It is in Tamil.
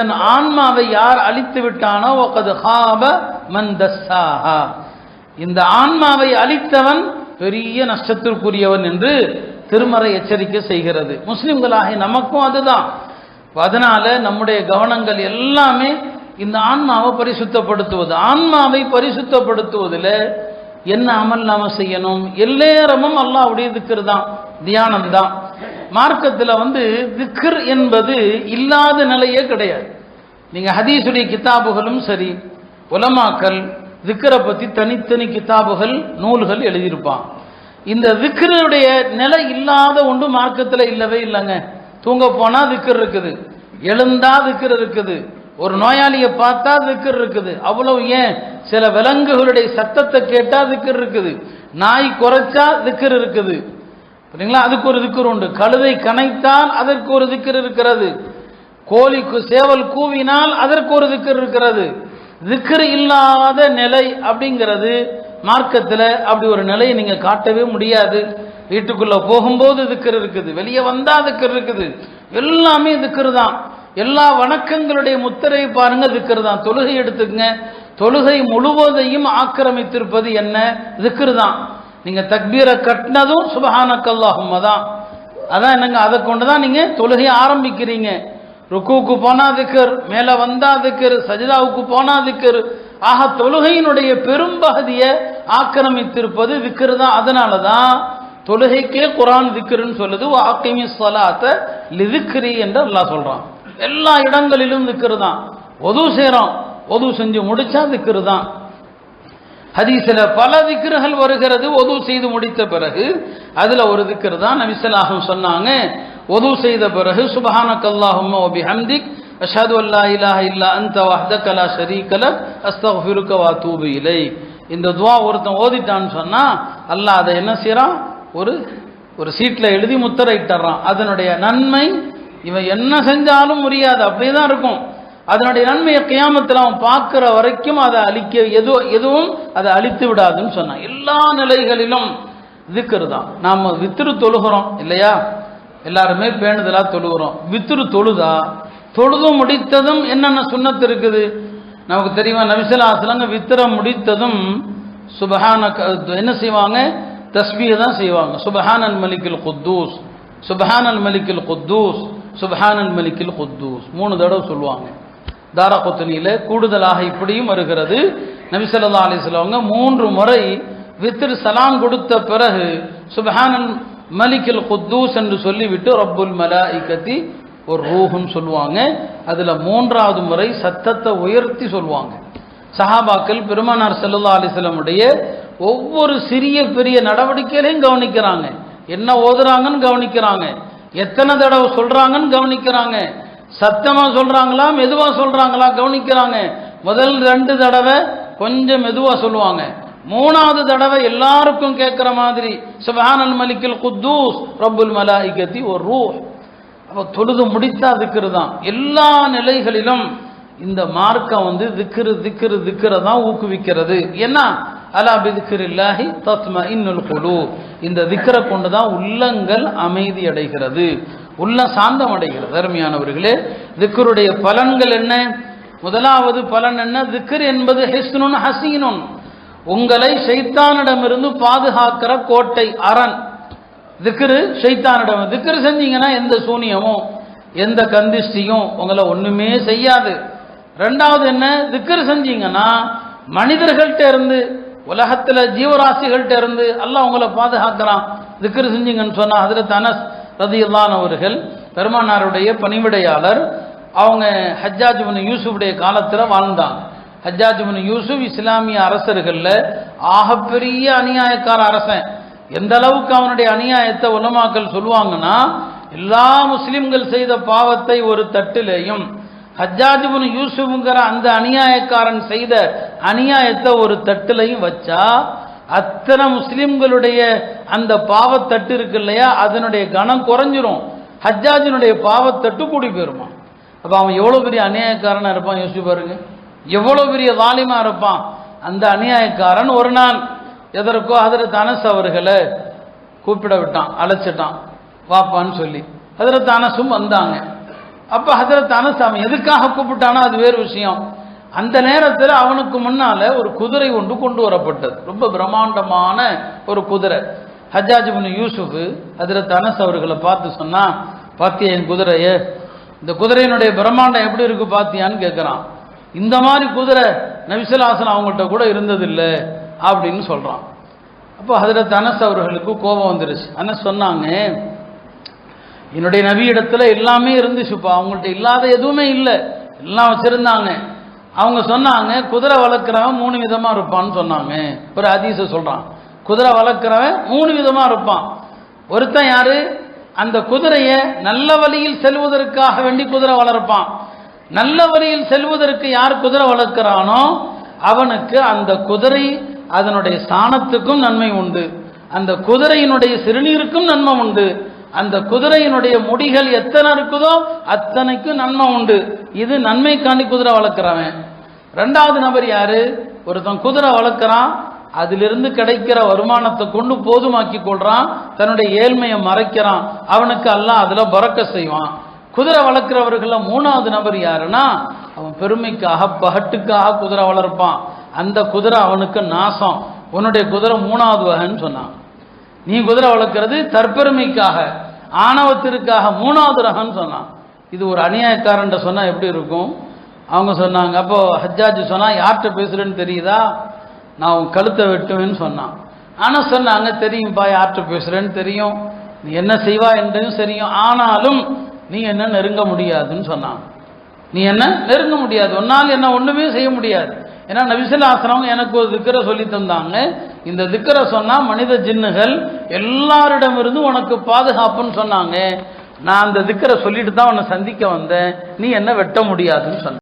தன் ஆன்மாவை யார் அழித்து விட்டானோ ஒக்கது ஹாப மந்தஸ்ஸாஹா இந்த ஆன்மாவை அழித்தவன் பெரிய நஷ்டத்திற்குரியவன் என்று திருமறை எச்சரிக்கை செய்கிறது. முஸ்லிம்களாகி நமக்கும் அதுதான். அதனால நம்முடைய கவனங்கள் எல்லாமே இந்த ஆன்மாவை பரிசுத்தப்படுத்துவது. ஆன்மாவை பரிசுத்தப்படுத்துவதில் என்ன அமல் நாம செய்யணும்? எல்லேரமும் அல்லாஹ்வுடைய திக்ர் தான் தியானம் தான் மார்க்கத்தில் வந்து திக்ர் என்பது இல்லாத நிலையே கிடையாது. நீங்கள் ஹதீசுடைய கிதாபுகளும் சரி உலமாக்கல் திக்கரை பற்றி தனித்தனி கித்தாபுகள் நூல்கள் எழுதியிருப்பான் இந்த திக்ருடைய நிலை இல்லாத ஒன்று மார்க்கத்தில் இல்லவே இல்லைங்க. தூங்க போனால் திக்கர் இருக்குது எழுந்தா திக்கர் இருக்குது ஒரு நோயாளியை பார்த்தா திக்கர் இருக்குது. அவ்வளவு ஏன்? சில விலங்குகளுடைய சத்தத்தை கேட்டால் திக்கர் இருக்குது நாய் குறைச்சா திக்கர் இருக்குது. சரிங்களா அதுக்கு ஒரு திக்கர் உண்டு. கழுதை கனைத்தால் அதற்கு ஒரு திக்கர் இருக்கிறது. கோழிக்கு சேவல் கூவினால் அதற்கு ஒரு திக்கர் இருக்கிறது. திக்கர் இல்லாத நிலை அப்படிங்கிறது மார்க்கத்தில் அப்படி ஒரு நிலையை நீங்கள் காட்டவே முடியாது. வீட்டுக்குள்ளே போகும்போது திக்கர் இருக்குது. வெளியே வந்தால் திக்கர் இருக்குது. எல்லாமே திக்கர் தான். எல்லா வணக்கங்களுடைய முத்திரை பாருங்க திக்கர் தான். தொழுகை எடுத்துக்கங்க. தொழுகை முழுவதையும் ஆக்கிரமித்திருப்பது என்ன? திக்கர் தான். நீங்கள் தக்பீரை கட்டினதும் சுபஹானக்கல்லாஹும்ம தான் அதான் என்னங்க அதை கொண்டு தான் நீங்கள் தொழுகையை ஆரம்பிக்கிறீங்க. ருக்குவுக்கு போனால் திக்கர் மேலே வந்தால் திக்கர் சஜிதாவுக்கு போனா திக்கர். ஆக தொழுகையினுடைய பெரும்பகுதியை ஆக்கிரமித்திருப்பது திக்கர் தான். அதனால தான் தொழுகைக்கே குரான் விக்கிருன்னு சொல்லுது. வாக்கிமி சலாத்த லிதிக்ரி என்று எல்லாம் சொல்கிறான் எல்லா இடங்களிலும் திக்கர் தான். ஒது செய்கிறோம் ஒது செஞ்சு முடிச்சா திக்கர் தான். ஹதீஸில் பல விக்கிரகள் வருகிறது. ஒது செய்து முடித்த பிறகு அதில் ஒரு திக்கர் தான் நபிசலாகும் சொன்னாங்க ஒது செய்த பிறகு சுபஹான கல்லாஹும் ஓபி ஹம்திக் அஷாது அல்லா இலாஹ இல்லா அந்த வஹ்தக கலா ஷரீக லக் அஸ்தக்ஃபிருக வ இலை இந்த துவா ஒருத்தன் ஓதிட்டான்னு சொன்னால் அல்லாஹ் அதை என்ன செய்கிறான் ஒரு ஒரு சீட்டில் எழுதி முத்திரையிட்டுறான் அதனுடைய நன்மை இவன் என்ன செஞ்சாலும் முடியாது. அப்படியே தான் இருக்கும். அதனுடைய நன்மையை கியாமத்தில் அவன் பார்க்குற வரைக்கும் அதை அழிக்க எது எதுவும் அதை அழித்து விடாதுன்னு சொன்னான். எல்லா நிலைகளிலும் திக்ரு தான். நாம் வித்திரு தொழுகிறோம் இல்லையா? எல்லாருமே பேணுதலாக தொழுகிறோம். வித்திரு தொழுதா? தொழுது முடித்ததும் என்னென்ன சுண்ணத்து இருக்குது? நமக்கு தெரியுமா நபிசலாசலங்க வித்திரம் முடித்ததும் சுபஹான என்ன செய்வாங்க? தஸ்மியை தான் செய்வாங்க. சுபஹானல் மலிக்கில் குத்தூஸ் சுபஹானல் மலிக்கில் குத்தூஸ் சுபஹானல் மலிக்கில் குத்தூஸ். மூணு தடவை சொல்லுவாங்க. தாரா கொத்தனியில் கூடுதலாக இப்படியும் வருகிறது. நபிசல்லா அலிஸ்லவங்க மூன்று முறை வித்திரு சலாம் கொடுத்த பிறகு சுபஹானன் மலிக்கில் குத்தூஸ் என்று சொல்லிவிட்டு ரப்புல் மலாஇகத்தி ஒரு ரூஹுன்னு சொல்லுவாங்க. அதில் மூன்றாவது முறை சத்தத்தை உயர்த்தி சொல்லுவாங்க. சஹாபாக்கள் பெருமானார் செல்லல்லா அலிஸ்லமுடைய ஒவ்வொரு சிறிய பெரிய நடவடிக்கைகளையும் கவனிக்கிறாங்க. என்ன ஓதுறாங்கன்னு கவனிக்கிறாங்க. எத்தனை தடவை சொல்கிறாங்கன்னு கவனிக்கிறாங்க. சத்தமா சொல்றாங்களா மெதுவா சொல்றாங்களா கவனிக்கிறாங்க. முதல் ரெண்டு தடவை கொஞ்சம் மெதுவா சொல்லுவாங்க. மூணாவது தடவை எல்லாருக்கும் கேட்கிற மாதிரி சுபஹானல் மலிக்கில் குத்தூஸ் ரப்புல் மலாயிகத்தி ஒரு ரூ அப்போ தொழுது முடித்தா திக்ரு தான். எல்லா நிலைகளிலும் இந்த மார்க்கம் வந்து திக்ரு திக்ரு திக்கிற தான் ஊக்குவிக்கிறது. என்ன அலா பிதிக்ர் இல்லாஹி தத்ம இன்னுல் குழு இந்த திக்கரை கொண்டு தான் உள்ளங்கள் அமைதி அடைகிறது. உள்ள சாந்தம் அடைகிறது அருமையானவர்களே திக்கருடைய பலன்கள் என்ன? முதலாவது பலன் என்ன? திக்கர் என்பது ஹிஸ்னுன் ஹசீனுன். உங்களை சைத்தானிடமிருந்து பாதுகாக்கிற கோட்டை அரண். திக்ரு ஷைத்தானிடம் திக்ரு செஞ்சீங்கன்னா எந்த சூனியமும் எந்த கந்திஷ்டியும் உங்களை ஒன்றுமே செய்யாது. ரெண்டாவது என்ன? திக்ரு செஞ்சீங்கன்னா மனிதர்கள்ட்ட இருந்து உலகத்தில் ஜீவராசிகள்கிட்ட இருந்து எல்லாம் உங்களை பாதுகாக்கிறான். திக்ரு செஞ்சீங்கன்னு சொன்னால் அதில் தனஸ் ரதியுல்லான் அவர்கள் பெருமானாருடைய பணிவிடையாளர் அவங்க ஹஜ்ஜாஜ் யூசுஃபுடைய காலத்தில் வாழ்ந்தாங்க ஹஜ்ஜாஜ் யூசுப் இஸ்லாமிய அரசர்களில் ஆகப்பெரிய அநியாயக்கார அரசன். எந்த அளவுக்கு அவனுடைய அநியாயத்தை உலமாக்கள் சொல்லுவாங்கன்னா எல்லா முஸ்லிம்கள் செய்த பாவத்தை ஒரு தட்டிலேயும் ஹஜ்ஜாஜ் யூசுஃபுங்கிற அந்த அநியாயக்காரன் செய்த அநியாயத்தை ஒரு தட்டிலையும் வச்சா அத்தனை முஸ்லிம்களுடைய அந்த பாவத்தட்டு இருக்கு இல்லையா? அதனுடைய கணம் குறைஞ்சிரும். ஹஜ்ஜாஜினுடைய பாவத்தட்டு கூடி போயிருமா? அப்போ அவன் எவ்வளோ பெரிய அநியாயக்காரனாக இருப்பான்? யோசிச்சு பாருங்க. எவ்வளோ பெரிய வாலிமாக இருப்பான்? அந்த அநியாயக்காரன் ஒரு நாள் எதற்கோ ஹதரத் அனஸ் அவர்களை கூப்பிட விட்டான் அழைச்சிட்டான். வாப்பான்னு சொல்லி. ஹதரத் அனஸும் வந்தாங்க. அப்போ ஹதரத் அனஸ் அவன் எதுக்காக கூப்பிட்டானோ அது வேறு விஷயம். அந்த நேரத்தில் அவனுக்கு முன்னால ஒரு குதிரை ஒன்று கொண்டு வரப்பட்டது. ரொம்ப பிரம்மாண்டமான ஒரு குதிரை. ஹஜாஜ் பின் யூசுஃப் ஹதரத் அனஸ் அவர்களை பார்த்து சொன்னா பாத்தியா என் குதிரையே? இந்த குதிரையினுடைய பிரம்மாண்டம் எப்படி இருக்கு பாத்தியான்னு கேட்குறான் இந்த மாதிரி குதிரை நபிசுல்லாசன் அவங்கள்ட்ட கூட இருந்ததில்லை அப்படின்னு சொல்றான். அப்போ ஹதரத் அனஸ் அவர்களுக்கு கோபம் வந்துருச்சு. அனஸ் சொன்னாங்க என்னுடைய நபி இடத்துல எல்லாமே இருந்துச்சுப்பா. அவங்கள்ட்ட இல்லாத எதுவுமே இல்லை. எல்லாம் வச்சிருந்தாங்க. அவங்க சொன்னாங்க குதிரை வளர்க்குறவன் மூணு விதமாக இருப்பான்னு சொன்னாங்க. ஒரு அதிச சொல்கிறான் குதிரை வளர்க்குறவன் மூணு விதமாக இருப்பான். ஒருத்தன் யார்? அந்த குதிரையை நல்ல வழியில் செல்வதற்காக வேண்டி குதிரை வளர்ப்பான். நல்ல வழியில் செல்வதற்கு யார் குதிரை வளர்க்கிறானோ அவனுக்கு அந்த குதிரை அதனுடைய சாணத்துக்கும் நன்மை உண்டு. அந்த குதிரையினுடைய சிறுநீருக்கும் நன்மை உண்டு. அந்த குதிரையினுடைய முடிகள் எத்தனை இருக்குதோ அத்தனைக்கும் நன்மை உண்டு. இது நன்மைக்காண்டி குதிரை வளர்க்குறவன். ரெண்டாவது நபர் யாரு? ஒருத்தன் குதிரை வளர்க்குறான் அதிலிருந்து கிடைக்கிற வருமானத்தை கொண்டு போதுமாக்கி கொள்றான் தன்னுடைய ஏழ்மையை மறைக்கிறான். அவனுக்கு எல்லாம் அதில் பறக்க செய்வான். குதிரை வளர்க்குறவர்களில் மூணாவது நபர் யாருன்னா அவன் பெருமைக்காக பகட்டுக்காக குதிரை வளர்ப்பான். அந்த குதிரை அவனுக்கு நாசம். உன்னுடைய குதிரை மூணாவது வகைன்னு சொன்னான். நீ குதிரை வளர்க்கிறது தற்பெருமைக்காக ஆணவத்திற்காக மூணாவது ரகம்னு சொன்னான். இது ஒரு அநியாயக்காரன்ட்ட சொன்னா எப்படி இருக்கும்? அவங்க சொன்னாங்க அப்போ ஹஜ்ஜாஜ் சொன்னா யார்கிட்ட பேசுறேன்னு தெரியுதா? நான் உன் கழுத்தை வெட்டுவேன்னு சொன்னான். ஆனால் சொன்னாங்க தெரியும்ப்பா யார்கிட்ட பேசுறேன்னு தெரியும். நீ என்ன செய்வா என்றதும் தெரியும். ஆனாலும் நீ என்ன நெருங்க முடியாதுன்னு சொன்னான். நீ என்ன நெருங்க முடியாது. உன்னால் என்ன ஒண்ணுமே செய்ய முடியாது. ஏன்னா நபிசல்லாசனவங்க எனக்கு ஒரு திக்கரை சொல்லி தந்தாங்க. இந்த திக்கரை சொன்னால் மனித ஜின்னுகள் எல்லாரிடமிருந்து உனக்கு பாதுகாப்புன்னு சொன்னாங்க. நான் அந்த திக்கரை சொல்லிட்டு தான் உன்னை சந்திக்க வந்தேன். நீ என்ன வெட்ட முடியாதுன்னு சொன்ன.